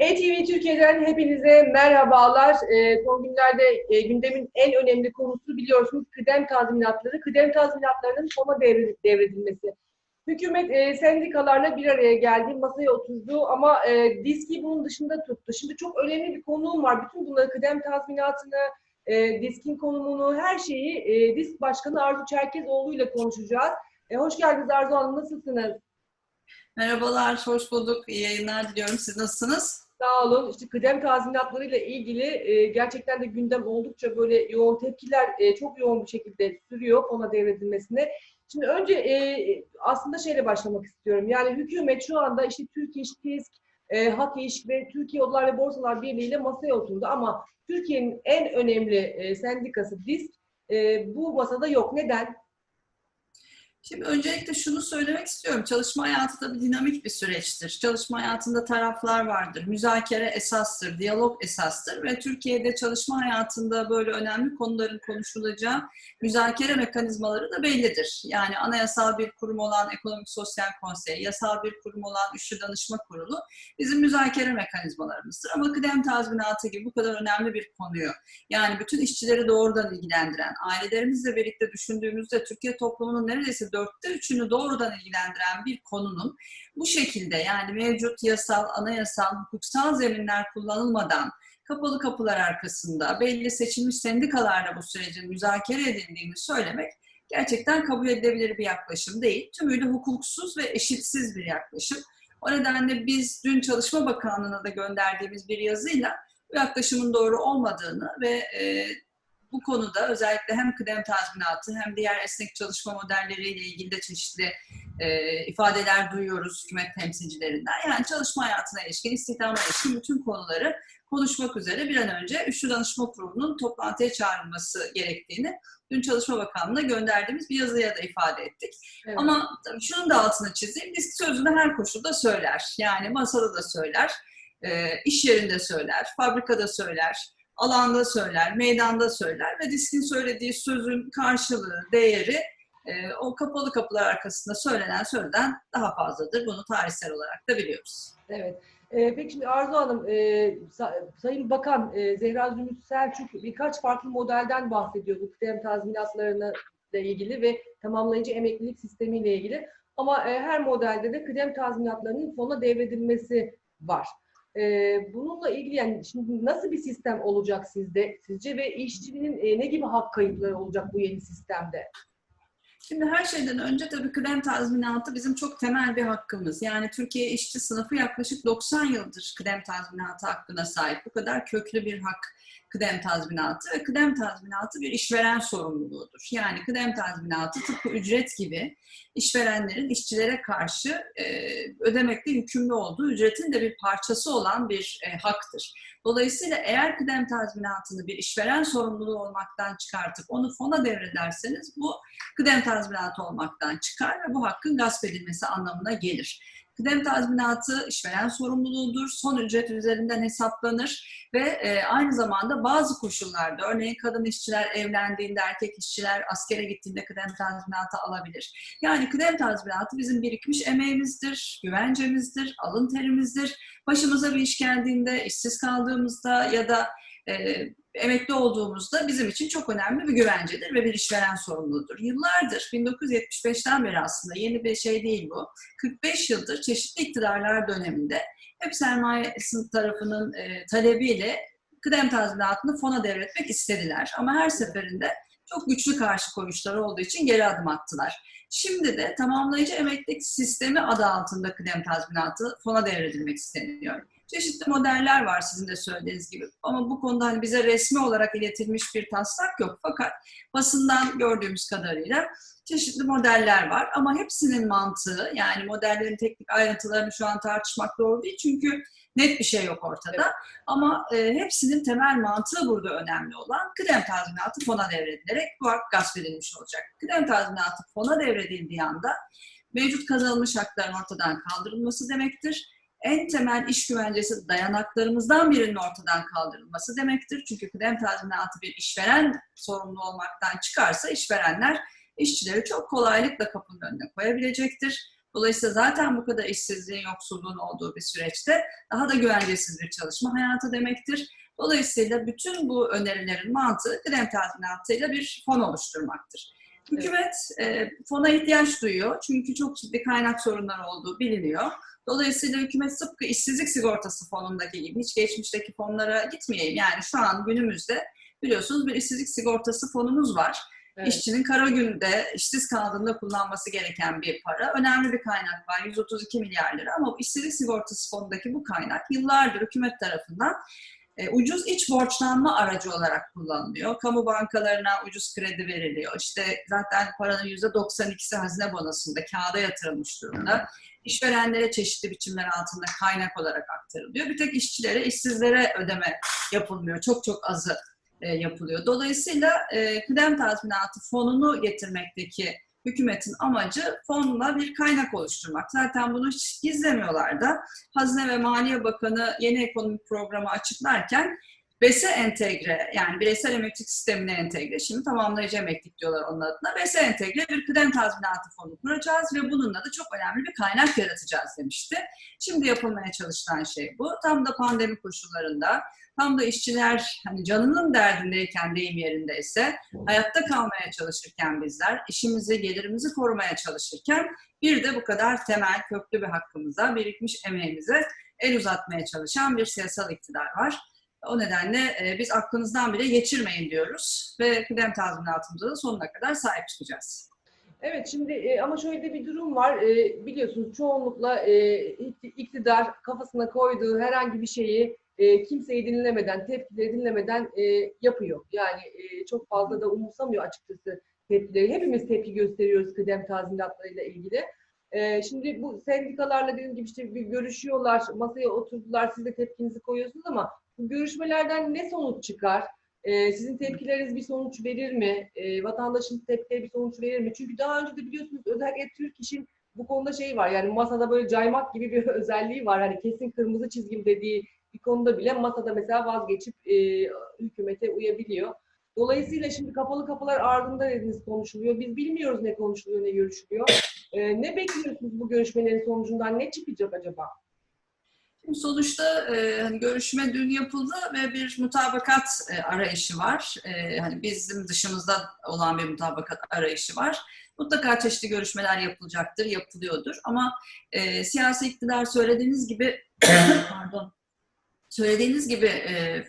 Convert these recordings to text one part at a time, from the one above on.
ETV Türkiye'den hepinize merhabalar. Ee, son günlerde e, gündemin en önemli konusu biliyorsunuz kıdem tazminatları. Kıdem tazminatlarının sona devre- devredilmesi. Hükümet e, sendikalarla bir araya geldi, masaya oturdu ama e, diski bunun dışında tuttu. Şimdi çok önemli bir konuğum var. Bütün bunları kıdem tazminatını, e, diskin konumunu, her şeyi e, disk başkanı Arzu Çerkezoğlu ile konuşacağız. E, hoş geldiniz Arzu Hanım, nasılsınız? Merhabalar, hoş bulduk. İyi yayınlar diliyorum. Siz nasılsınız? Sağ olun. İşte kıdem tazminatlarıyla ilgili e, gerçekten de gündem oldukça böyle yoğun tepkiler e, çok yoğun bir şekilde sürüyor ona devredilmesine. Şimdi önce e, aslında şeyle başlamak istiyorum. Yani hükümet şu anda işte Türkiye TİSK, e, Hak İş ve Türkiye Odalar ve Borsalar Birliği ile masaya oturdu ama Türkiye'nin en önemli e, sendikası DİSK e, bu masada yok. Neden? Şimdi öncelikle şunu söylemek istiyorum. Çalışma hayatı tabii dinamik bir süreçtir. Çalışma hayatında taraflar vardır. Müzakere esastır, diyalog esastır ve Türkiye'de çalışma hayatında böyle önemli konuların konuşulacağı müzakere mekanizmaları da bellidir. Yani anayasal bir kurum olan Ekonomik Sosyal Konsey, yasal bir kurum olan Üçlü Danışma Kurulu bizim müzakere mekanizmalarımızdır. Ama kıdem tazminatı gibi bu kadar önemli bir konuyu, yani bütün işçileri doğrudan ilgilendiren, ailelerimizle birlikte düşündüğümüzde Türkiye toplumunun neredeyse dörtte üçünü doğrudan ilgilendiren bir konunun bu şekilde yani mevcut yasal, anayasal, hukuksal zeminler kullanılmadan kapalı kapılar arkasında belli seçilmiş sendikalarla bu sürecin müzakere edildiğini söylemek gerçekten kabul edilebilir bir yaklaşım değil. Tümüyle hukuksuz ve eşitsiz bir yaklaşım. O nedenle biz dün Çalışma Bakanlığı'na da gönderdiğimiz bir yazıyla bu yaklaşımın doğru olmadığını ve e, bu konuda özellikle hem kıdem tazminatı hem diğer esnek çalışma modelleriyle ilgili de çeşitli e, ifadeler duyuyoruz hükümet temsilcilerinden. Yani çalışma hayatına ilişkin, istihdama ilişkin bütün konuları konuşmak üzere bir an önce Üçlü Danışma Kurulu'nun toplantıya çağrılması gerektiğini dün Çalışma Bakanlığı'na gönderdiğimiz bir yazıya da ifade ettik. Evet. Ama şunun da altını çizeyim. Disk sözünü her koşulda söyler. Yani masada da söyler, e, iş yerinde söyler, fabrikada söyler, alanda söyler, meydanda söyler ve diskin söylediği sözün karşılığı, değeri e, o kapalı kapılar arkasında söylenen sözden daha fazladır. Bunu tarihsel olarak da biliyoruz. Evet. Ee, peki şimdi Arzu Hanım, e, Sa- Sayın Bakan e, Zehra Zümrüt Selçuk birkaç farklı modelden bahsediyor bu kıdem tazminatlarına ile ilgili ve tamamlayıcı emeklilik sistemiyle ilgili. Ama e, her modelde de kıdem tazminatlarının fona devredilmesi var. Bununla ilgili yani şimdi nasıl bir sistem olacak sizde sizce ve işçinin ne gibi hak kayıpları olacak bu yeni sistemde? Şimdi her şeyden önce tabii kıdem tazminatı bizim çok temel bir hakkımız. Yani Türkiye işçi sınıfı yaklaşık 90 yıldır kıdem tazminatı hakkına sahip. Bu kadar köklü bir hak kıdem tazminatı ve kıdem tazminatı bir işveren sorumluluğudur. Yani kıdem tazminatı tıpkı ücret gibi işverenlerin işçilere karşı e, ödemekle yükümlü olduğu ücretin de bir parçası olan bir e, haktır. Dolayısıyla eğer kıdem tazminatını bir işveren sorumluluğu olmaktan çıkartıp onu fona devrederseniz bu kıdem tazminatı olmaktan çıkar ve bu hakkın gasp edilmesi anlamına gelir. Kıdem tazminatı işveren sorumluluğudur, son ücret üzerinden hesaplanır ve e, aynı zamanda bazı koşullarda, örneğin kadın işçiler evlendiğinde, erkek işçiler askere gittiğinde kıdem tazminatı alabilir. Yani kıdem tazminatı bizim birikmiş emeğimizdir, güvencemizdir, alın terimizdir. Başımıza bir iş geldiğinde, işsiz kaldığımızda ya da e, emekli olduğumuzda bizim için çok önemli bir güvencedir ve bir işveren sorumludur. Yıllardır, 1975'ten beri aslında yeni bir şey değil bu. 45 yıldır çeşitli iktidarlar döneminde hep sermaye tarafının e, talebiyle kıdem tazminatını fona devretmek istediler. Ama her seferinde çok güçlü karşı koyuşları olduğu için geri adım attılar. Şimdi de tamamlayıcı emeklilik sistemi adı altında kıdem tazminatı fona devredilmek isteniyor. Çeşitli modeller var sizin de söylediğiniz gibi. Ama bu konuda hani bize resmi olarak iletilmiş bir taslak yok. Fakat basından gördüğümüz kadarıyla çeşitli modeller var. Ama hepsinin mantığı yani modellerin teknik ayrıntılarını şu an tartışmak doğru değil. Çünkü net bir şey yok ortada. Evet. Ama e, hepsinin temel mantığı burada önemli olan kıdem tazminatı fona devredilerek bu hak gasp edilmiş olacak. Kıdem tazminatı fona devredildiği anda mevcut kazanılmış hakların ortadan kaldırılması demektir en temel iş güvencesi dayanaklarımızdan birinin ortadan kaldırılması demektir. Çünkü kıdem tazminatı bir işveren sorumlu olmaktan çıkarsa işverenler işçileri çok kolaylıkla kapının önüne koyabilecektir. Dolayısıyla zaten bu kadar işsizliğin, yoksulluğun olduğu bir süreçte daha da güvencesiz bir çalışma hayatı demektir. Dolayısıyla bütün bu önerilerin mantığı kıdem tazminatıyla bir fon oluşturmaktır. Hükümet e, fona ihtiyaç duyuyor çünkü çok ciddi kaynak sorunları olduğu biliniyor. Dolayısıyla hükümet tıpkı işsizlik sigortası fonundaki gibi hiç geçmişteki fonlara gitmeyeyim. Yani şu an günümüzde biliyorsunuz bir işsizlik sigortası fonumuz var. Evet. İşçinin kara günde işsiz kaldığında kullanması gereken bir para. Önemli bir kaynak var 132 milyar lira ama işsizlik sigortası fonundaki bu kaynak yıllardır hükümet tarafından e, ucuz iç borçlanma aracı olarak kullanılıyor. Kamu bankalarına ucuz kredi veriliyor. İşte zaten paranın %92'si hazine bonosunda kağıda yatırılmış durumda. İşverenlere çeşitli biçimler altında kaynak olarak aktarılıyor. Bir tek işçilere, işsizlere ödeme yapılmıyor. Çok çok azı e, yapılıyor. Dolayısıyla e, kıdem tazminatı fonunu getirmekteki hükümetin amacı fonla bir kaynak oluşturmak. Zaten bunu hiç gizlemiyorlar da. Hazine ve Maliye Bakanı yeni ekonomik programı açıklarken BES'e entegre, yani bireysel emeklilik sistemine entegre, şimdi tamamlayıcı emeklilik diyorlar onun adına. BES'e entegre bir kıdem tazminatı fonu kuracağız ve bununla da çok önemli bir kaynak yaratacağız demişti. Şimdi yapılmaya çalışılan şey bu. Tam da pandemi koşullarında, tam da işçiler hani canının derdindeyken deyim yerindeyse, hayatta kalmaya çalışırken bizler, işimizi, gelirimizi korumaya çalışırken bir de bu kadar temel, köklü bir hakkımıza, birikmiş emeğimize el uzatmaya çalışan bir siyasal iktidar var. O nedenle e, biz aklınızdan bile geçirmeyin diyoruz ve kıdem tazminatımıza da sonuna kadar sahip çıkacağız. Evet şimdi e, ama şöyle de bir durum var. E, biliyorsunuz çoğunlukla iktidar kafasına koyduğu herhangi bir şeyi e, kimseyi dinlemeden, tepkileri dinlemeden e, yapıyor. Yani e, çok fazla da umursamıyor açıkçası tepkileri. Hepimiz tepki gösteriyoruz kıdem tazminatlarıyla ilgili. E, şimdi bu sendikalarla dediğim gibi işte bir görüşüyorlar, masaya oturdular, siz de tepkinizi koyuyorsunuz ama bu görüşmelerden ne sonuç çıkar? Ee, sizin tepkileriniz bir sonuç verir mi? Ee, vatandaşın tepkileri bir sonuç verir mi? Çünkü daha önce de biliyorsunuz özellikle Türk işin bu konuda şey var yani masada böyle caymak gibi bir özelliği var. Hani kesin kırmızı çizgim dediği bir konuda bile masada mesela vazgeçip e, hükümete uyabiliyor. Dolayısıyla şimdi kapalı kapılar ardında dediniz konuşuluyor. Biz bilmiyoruz ne konuşuluyor, ne görüşülüyor. Ee, ne bekliyorsunuz bu görüşmelerin sonucundan? Ne çıkacak acaba? Şimdi sonuçta e, hani görüşme dün yapıldı ve bir mutabakat e, arayışı var. E, hani bizim dışımızda olan bir mutabakat arayışı var. Mutlaka çeşitli görüşmeler yapılacaktır, yapılıyordur. Ama e, siyasi iktidar söylediğiniz gibi, pardon, söylediğiniz gibi e,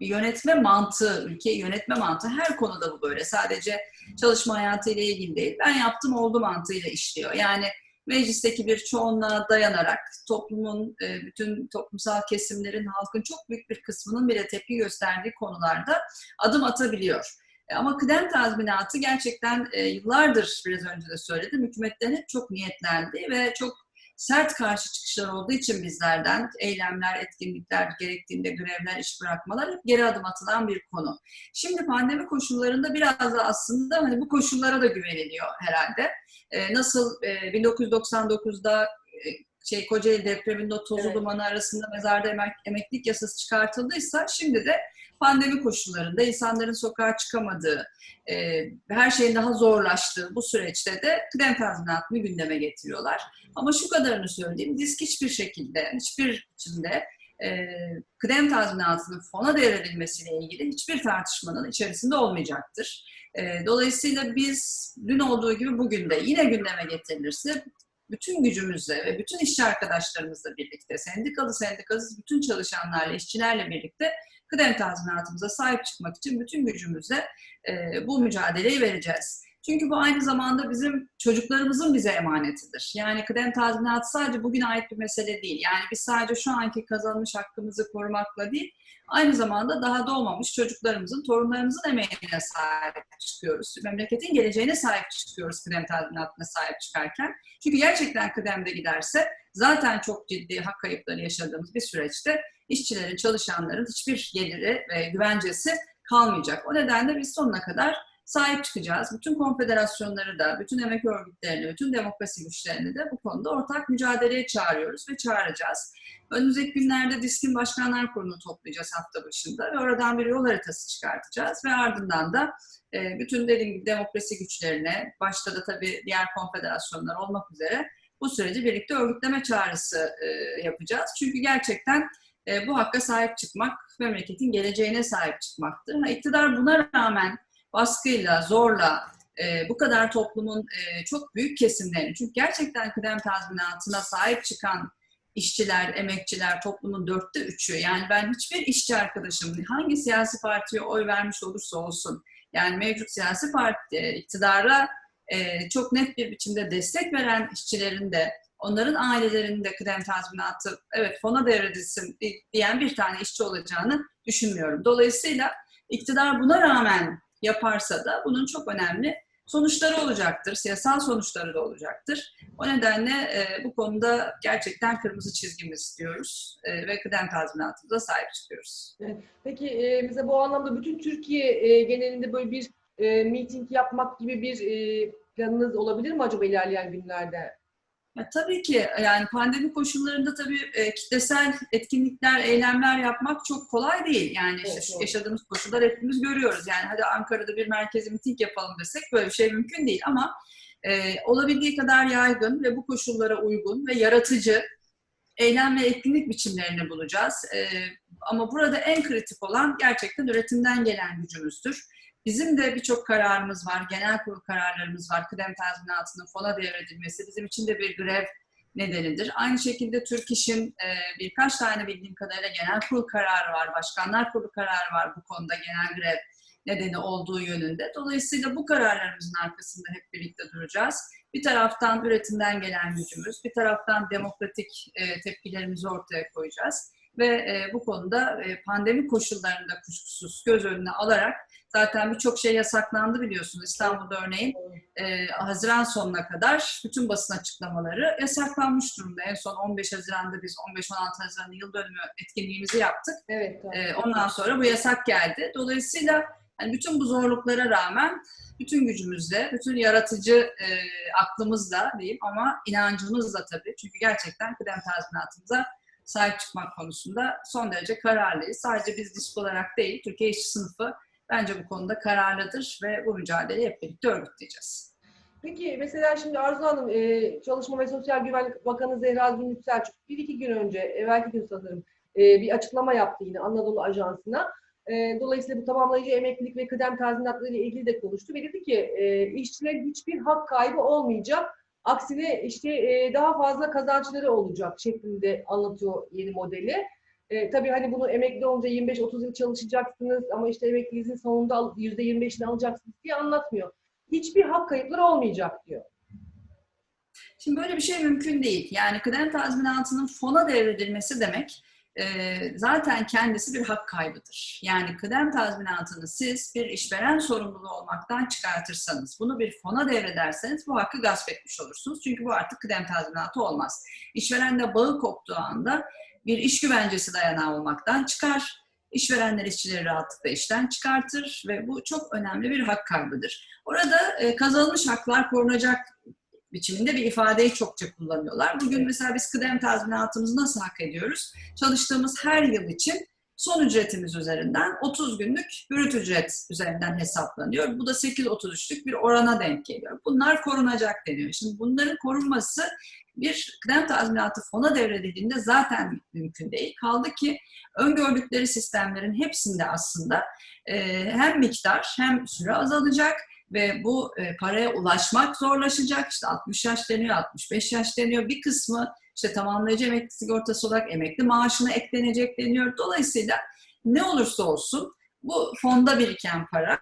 yönetme mantığı, ülkeyi yönetme mantığı her konuda bu böyle. Sadece çalışma hayatı ile ilgili değil. Ben yaptım oldu mantığıyla işliyor. Yani meclisteki bir çoğunluğa dayanarak toplumun, e, bütün toplumsal kesimlerin, halkın çok büyük bir kısmının bile tepki gösterdiği konularda adım atabiliyor. E, ama kıdem tazminatı gerçekten e, yıllardır biraz önce de söyledim, hükümetlerin hep çok niyetlendi ve çok sert karşı çıkışlar olduğu için bizlerden eylemler, etkinlikler, gerektiğinde grevler, iş bırakmalar hep geri adım atılan bir konu. Şimdi pandemi koşullarında biraz da aslında hani bu koşullara da güveniliyor herhalde. Ee, nasıl e, 1999'da e, şey Kocaeli depreminde o tozu Evet. dumanı arasında mezarda emek, emeklilik yasası çıkartıldıysa şimdi de pandemi koşullarında insanların sokağa çıkamadığı, e, her şeyin daha zorlaştığı bu süreçte de kıdem tazminatını gündeme getiriyorlar. Ama şu kadarını söyleyeyim, disk hiçbir şekilde, hiçbir biçimde e, kıdem tazminatının fona devredilmesiyle ilgili hiçbir tartışmanın içerisinde olmayacaktır. E, dolayısıyla biz dün olduğu gibi bugün de yine gündeme getirilirse bütün gücümüzle ve bütün işçi arkadaşlarımızla birlikte, sendikalı sendikasız bütün çalışanlarla, işçilerle birlikte kıdem tazminatımıza sahip çıkmak için bütün gücümüzle e, bu mücadeleyi vereceğiz. Çünkü bu aynı zamanda bizim çocuklarımızın bize emanetidir. Yani kıdem tazminatı sadece bugüne ait bir mesele değil. Yani biz sadece şu anki kazanmış hakkımızı korumakla değil, aynı zamanda daha doğmamış çocuklarımızın, torunlarımızın emeğine sahip çıkıyoruz. Memleketin geleceğine sahip çıkıyoruz kıdem tazminatına sahip çıkarken. Çünkü gerçekten kıdemde giderse zaten çok ciddi hak kayıpları yaşadığımız bir süreçte işçilerin, çalışanların hiçbir geliri ve güvencesi kalmayacak. O nedenle biz sonuna kadar sahip çıkacağız. Bütün konfederasyonları da, bütün emek örgütlerini, bütün demokrasi güçlerini de bu konuda ortak mücadeleye çağırıyoruz ve çağıracağız. Önümüzdeki günlerde DİSK'in Başkanlar Kurulu'nu toplayacağız hafta başında ve oradan bir yol haritası çıkartacağız ve ardından da e, bütün dediğim gibi demokrasi güçlerine, başta da tabii diğer konfederasyonlar olmak üzere bu süreci birlikte örgütleme çağrısı e, yapacağız. Çünkü gerçekten e, bu hakka sahip çıkmak, memleketin geleceğine sahip çıkmaktır. Ha, iktidar buna rağmen baskıyla, zorla, e, bu kadar toplumun e, çok büyük kesimlerini, çünkü gerçekten kıdem tazminatına sahip çıkan işçiler, emekçiler toplumun dörtte üçü. Yani ben hiçbir işçi arkadaşım hangi siyasi partiye oy vermiş olursa olsun, yani mevcut siyasi parti iktidara e, çok net bir biçimde destek veren işçilerin de onların ailelerinin de kıdem tazminatı evet fona devredilsin diyen bir tane işçi olacağını düşünmüyorum. Dolayısıyla iktidar buna rağmen yaparsa da bunun çok önemli sonuçları olacaktır. Siyasal sonuçları da olacaktır. O nedenle e, bu konuda gerçekten kırmızı çizgimiz diyoruz e, ve kıdem tazminatımıza sahip çıkıyoruz. Peki e, mesela bu anlamda bütün Türkiye e, genelinde böyle bir e, miting yapmak gibi bir e, planınız olabilir mi acaba ilerleyen günlerde? Ya, tabii ki yani pandemi koşullarında tabii e, kitlesel etkinlikler, eylemler yapmak çok kolay değil. Yani işte Evet, doğru. yaşadığımız koşullar hepimiz görüyoruz. Yani hadi Ankara'da bir merkezi miting yapalım desek böyle bir şey mümkün değil ama e, olabildiği kadar yaygın ve bu koşullara uygun ve yaratıcı eylem ve etkinlik biçimlerini bulacağız. E, ama burada en kritik olan gerçekten üretimden gelen gücümüzdür. Bizim de birçok kararımız var, genel kurul kararlarımız var. Kıdem tazminatının fona devredilmesi bizim için de bir grev nedenidir. Aynı şekilde Türk İş'in e, birkaç tane bildiğim kadarıyla genel kurul kararı var, başkanlar kurulu kararı var bu konuda genel grev nedeni olduğu yönünde. Dolayısıyla bu kararlarımızın arkasında hep birlikte duracağız. Bir taraftan üretimden gelen gücümüz, bir taraftan demokratik e, tepkilerimizi ortaya koyacağız. Ve e, bu konuda e, pandemi koşullarında kuşkusuz göz önüne alarak zaten birçok şey yasaklandı biliyorsunuz. İstanbul'da örneğin e, Haziran sonuna kadar bütün basın açıklamaları yasaklanmış durumda. En son 15 Haziran'da biz 15-16 Haziran'da yıl dönümü etkinliğimizi yaptık. Evet. E, ondan sonra bu yasak geldi. Dolayısıyla hani bütün bu zorluklara rağmen bütün gücümüzle, bütün yaratıcı e, aklımızla diyeyim ama inancımızla tabii. Çünkü gerçekten kıdem tazminatımıza sahip çıkmak konusunda son derece kararlıyız. Sadece biz disk olarak değil, Türkiye İşçi Sınıfı bence bu konuda kararlıdır ve bu mücadeleyi hep birlikte örgütleyeceğiz. Peki mesela şimdi Arzu Hanım, e, Çalışma ve Sosyal Güvenlik Bakanı Zehra Zümrüt Selçuk bir iki gün önce, evvelki gün sanırım e, bir açıklama yaptı yine Anadolu Ajansı'na. E, dolayısıyla bu tamamlayıcı emeklilik ve kıdem tazminatları ile ilgili de konuştu ve dedi ki e, işçilerin hiçbir hak kaybı olmayacak. Aksine işte e, daha fazla kazançları olacak şeklinde anlatıyor yeni modeli. E, tabii hani bunu emekli olunca 25-30 yıl çalışacaksınız ama işte emekliliğinizin sonunda al- %25'ini alacaksınız diye anlatmıyor. Hiçbir hak kayıpları olmayacak diyor. Şimdi böyle bir şey mümkün değil. Yani kıdem tazminatının fona devredilmesi demek e, zaten kendisi bir hak kaybıdır. Yani kıdem tazminatını siz bir işveren sorumluluğu olmaktan çıkartırsanız, bunu bir fona devrederseniz bu hakkı gasp etmiş olursunuz. Çünkü bu artık kıdem tazminatı olmaz. İşverenle bağı koptuğu anda bir iş güvencesi dayanağı olmaktan çıkar. İşverenler işçileri rahatlıkla işten çıkartır ve bu çok önemli bir hak kaybıdır. Orada kazanılmış haklar korunacak biçiminde bir ifadeyi çokça kullanıyorlar. Bugün mesela biz kıdem tazminatımızı nasıl hak ediyoruz? Çalıştığımız her yıl için son ücretimiz üzerinden 30 günlük brüt ücret üzerinden hesaplanıyor. Bu da 8.33'lük bir orana denk geliyor. Bunlar korunacak deniyor. Şimdi bunların korunması bir kıdem tazminatı fona devredildiğinde zaten mümkün değil. Kaldı ki öngördükleri sistemlerin hepsinde aslında e, hem miktar hem süre azalacak ve bu e, paraya ulaşmak zorlaşacak. İşte 60 yaş deniyor, 65 yaş deniyor. Bir kısmı işte tamamlayıcı emekli sigortası olarak emekli maaşına eklenecek deniyor. Dolayısıyla ne olursa olsun bu fonda biriken para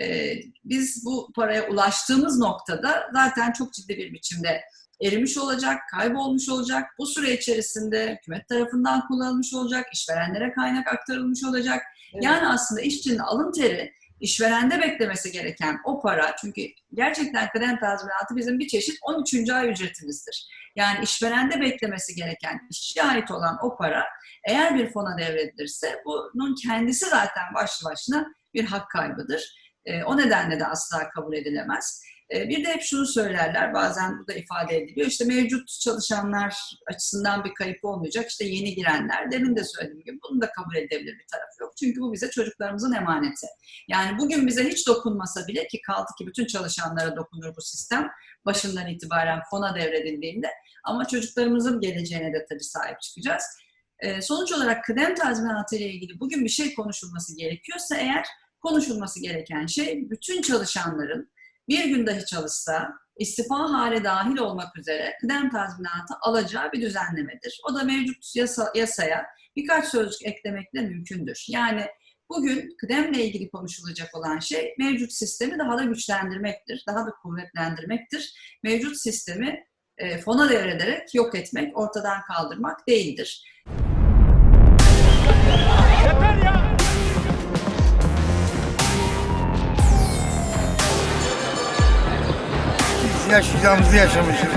e, biz bu paraya ulaştığımız noktada zaten çok ciddi bir biçimde erimiş olacak, kaybolmuş olacak. Bu süre içerisinde hükümet tarafından kullanılmış olacak, işverenlere kaynak aktarılmış olacak. Evet. Yani aslında işçinin alın teri işverende beklemesi gereken o para çünkü gerçekten kıdem tazminatı bizim bir çeşit 13. ay ücretimizdir. Yani işverende beklemesi gereken işçiye ait olan o para eğer bir fona devredilirse bunun kendisi zaten başlı başına bir hak kaybıdır. E, o nedenle de asla kabul edilemez. E, bir de hep şunu söylerler, bazen bu da ifade ediliyor. İşte mevcut çalışanlar açısından bir kayıp olmayacak. İşte yeni girenler, demin de söylediğim gibi bunun da kabul edilebilir bir tarafı yok. Çünkü bu bize çocuklarımızın emaneti. Yani bugün bize hiç dokunmasa bile ki kaldı ki bütün çalışanlara dokunur bu sistem başından itibaren fona devredildiğinde Ama çocuklarımızın geleceğine de tabii sahip çıkacağız. Ee, sonuç olarak kıdem tazminatı ile ilgili bugün bir şey konuşulması gerekiyorsa eğer konuşulması gereken şey bütün çalışanların bir gün dahi çalışsa istifa hale dahil olmak üzere kıdem tazminatı alacağı bir düzenlemedir. O da mevcut yasa, yasaya birkaç sözcük eklemekle mümkündür. Yani bugün kıdemle ilgili konuşulacak olan şey mevcut sistemi daha da güçlendirmektir, daha da kuvvetlendirmektir. Mevcut sistemi e, fona devrederek yok etmek, ortadan kaldırmak değildir. Yeter ya! Yaşayacağımızı yaşamışız.